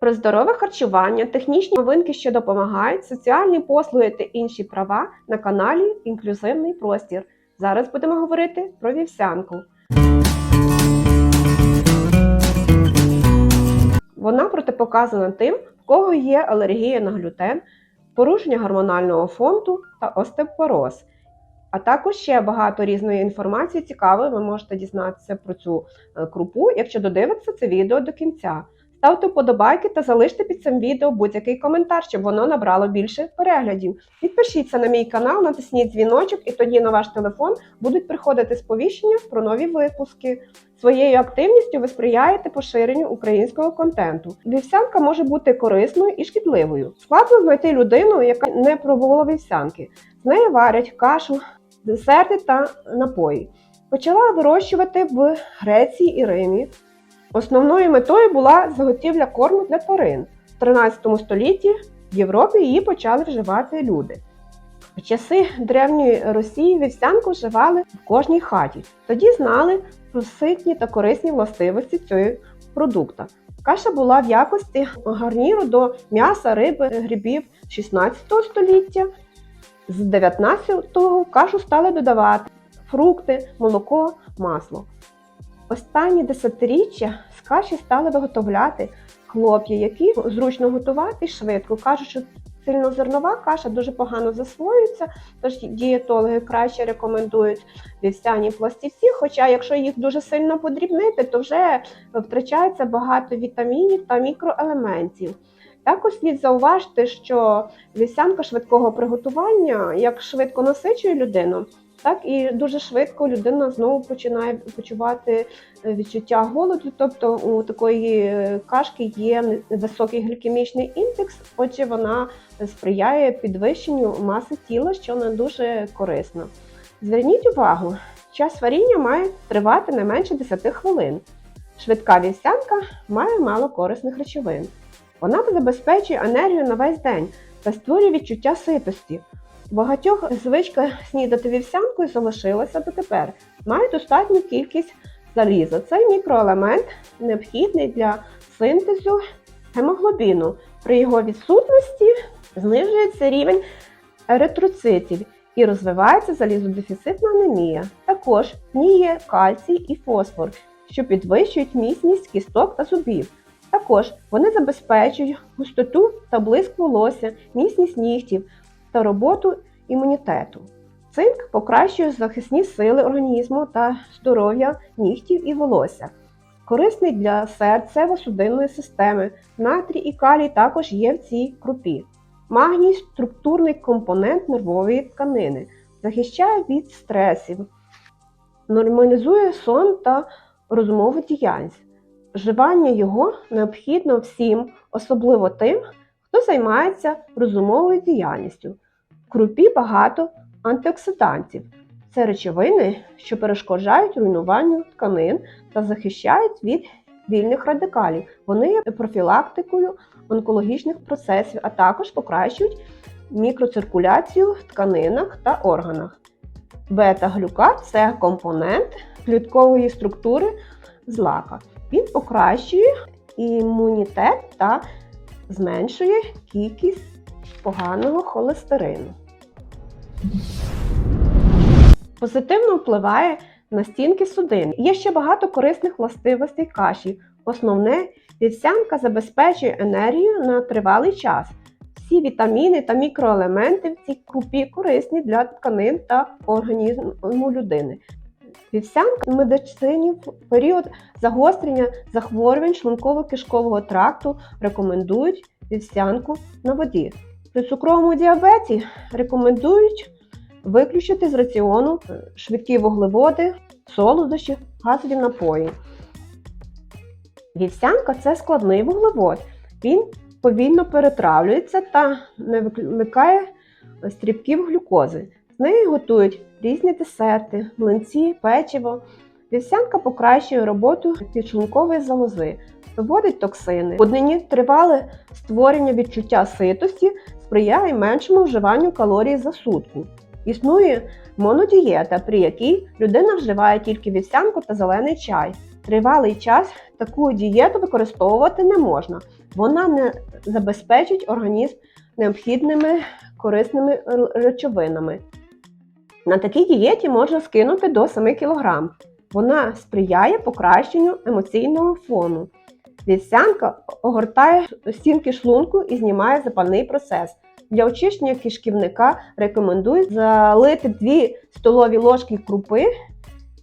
Про здорове харчування, технічні новинки, що допомагають, соціальні послуги та інші права на каналі Інклюзивний простір. Зараз будемо говорити про вівсянку. Вона протипоказана тим, в кого є алергія на глютен, порушення гормонального фонду та остеопороз. А також ще багато різної інформації цікавої ви можете дізнатися про цю е, крупу, якщо додивитися це відео до кінця. Ставте вподобайки та залиште під цим відео будь-який коментар, щоб воно набрало більше переглядів. Підпишіться на мій канал, натисніть дзвіночок, і тоді на ваш телефон будуть приходити сповіщення про нові випуски. Своєю активністю ви сприяєте поширенню українського контенту. Вівсянка може бути корисною і шкідливою. Складно знайти людину, яка не пробувала вівсянки. З неї варять кашу, десерти та напої. Почала вирощувати в Греції і Римі. Основною метою була заготівля корму для тварин. В 13 столітті в Європі її почали вживати люди. В часи древньої Росії вівсянку вживали в кожній хаті. Тоді знали про ситні та корисні властивості цього продукта. Каша була в якості гарніру до м'яса, риби, грибів 16 століття. З 19-го кашу стали додавати фрукти, молоко, масло. Останні десятиріччя з каші стали виготовляти хлоп'я, які зручно готувати швидко. Кажуть, що цільнозернова каша дуже погано засвоюється, тож дієтологи краще рекомендують вівсяні пластівці. Хоча, якщо їх дуже сильно подрібнити, то вже втрачається багато вітамінів та мікроелементів. Також слід зауважити, що вівсянка швидкого приготування як швидко насичує людину, так і дуже швидко людина знову починає почувати е, відчуття голоду. Тобто у такої е, кашки є високий глікемічний індекс, отже, вона сприяє підвищенню маси тіла, що не дуже корисно. Зверніть увагу, час варіння має тривати не менше 10 хвилин. Швидка вівсянка має мало корисних речовин. Вона забезпечує енергію на весь день та створює відчуття ситості. Багатьох звичка снідати вівсянкою залишилася дотепер. Має достатню кількість заліза. Цей мікроелемент необхідний для синтезу гемоглобіну. При його відсутності знижується рівень еритроцитів і розвивається залізодефіцитна анемія. Також в ній є кальцій і фосфор, що підвищують міцність кісток та зубів. Також вони забезпечують густоту та блиск волосся, міцність нігтів та роботу імунітету. Цинк покращує захисні сили організму та здоров'я нігтів і волосся. Корисний для серцево-судинної системи. Натрій і калій також є в цій крупі. Магній структурний компонент нервової тканини, захищає від стресів, нормалізує сон та розумову діяльність. Вживання його необхідно всім, особливо тим, хто займається розумовою діяльністю. Крупі багато антиоксидантів. Це речовини, що перешкоджають руйнуванню тканин та захищають від вільних радикалів. Вони є профілактикою онкологічних процесів, а також покращують мікроциркуляцію в тканинах та органах. Бета-глюкат це компонент кліткової структури злака. Він покращує імунітет та зменшує кількість поганого холестерину. Позитивно впливає на стінки судин. Є ще багато корисних властивостей каші. Основне, вівсянка забезпечує енергію на тривалий час. Всі вітаміни та мікроелементи в цій крупі корисні для тканин та організму людини. Вівсянка в медицині в період загострення захворювань шлунково-кишкового тракту рекомендують вівсянку на воді. При цукровому діабеті рекомендують виключити з раціону швидкі вуглеводи, солодощі, газові напої. Вівсянка це складний вуглевод. Він повільно перетравлюється та не викликає стрібків глюкози. З неї готують різні десерти, млинці, печиво. Вівсянка покращує роботу підшлункової залози, виводить токсини. Однині тривале створення відчуття ситості сприяє меншому вживанню калорій за сутку. Існує монодієта, при якій людина вживає тільки вівсянку та зелений чай. тривалий час таку дієту використовувати не можна. Вона не забезпечить організм необхідними корисними речовинами. На такій дієті можна скинути до 7 кг. Вона сприяє покращенню емоційного фону. Вівсянка огортає стінки шлунку і знімає запальний процес. Для очищення кишківника рекомендую залити 2 столові ложки крупи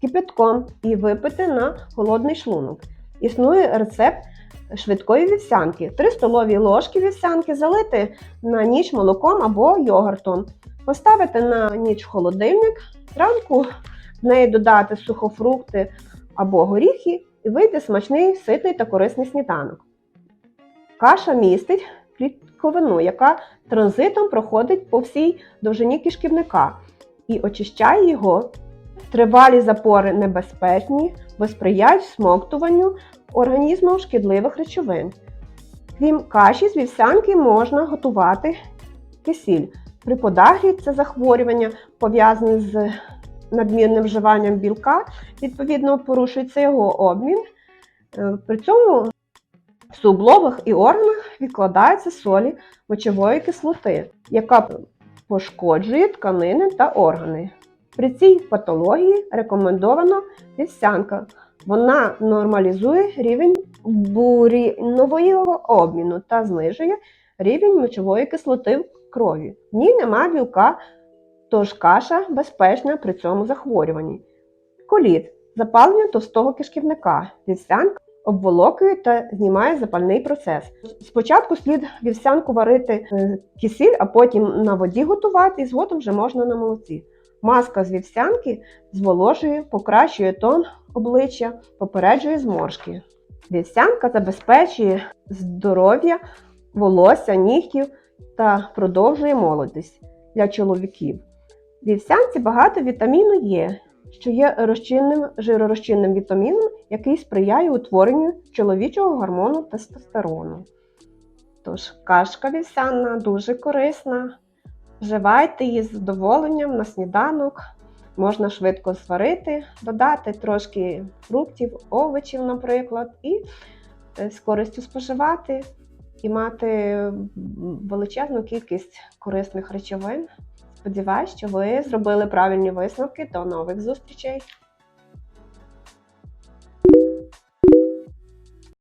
кипятком і випити на холодний шлунок. Існує рецепт швидкої вівсянки. 3 столові ложки вівсянки залити на ніч молоком або йогуртом. Поставити на ніч в холодильник, зранку в неї додати сухофрукти або горіхи і вийде смачний, ситний та корисний сніданок. Каша містить клітковину, яка транзитом проходить по всій довжині кишківника і очищає його. Тривалі запори небезпечні, бо сприяють всмоктуванню організму шкідливих речовин. Крім каші з вівсянки можна готувати кисіль. При подагрі це захворювання пов'язане з надмірним вживанням білка, відповідно порушується його обмін. Е, При цьому в суглобах і органах відкладаються солі мочової кислоти, яка пошкоджує тканини та органи. При цій патології рекомендована вівсянка. Вона нормалізує рівень бурінового обміну та знижує рівень мочової кислоти в крові. В ній нема білка, тож каша безпечна при цьому захворюванні. Коліт запалення товстого кишківника. Вівсянка обволокує та знімає запальний процес. Спочатку слід вівсянку варити е, кисіль, а потім на воді готувати, і згодом вже можна на молоці. Маска з вівсянки зволожує, покращує тон обличчя, попереджує зморшки. Вівсянка забезпечує здоров'я, волосся, нігтів та продовжує молодість для чоловіків. В вівсянці багато вітаміну Е, що є розчинним жиророзчинним вітаміном, який сприяє утворенню чоловічого гормону тестостерону. Тож кашка вівсяна дуже корисна. Вживайте її з задоволенням на сніданок. Можна швидко зварити, додати трошки фруктів, овочів, наприклад, і е, з користю споживати і мати величезну кількість корисних речовин. Сподіваюсь, що ви зробили правильні висновки. До нових зустрічей!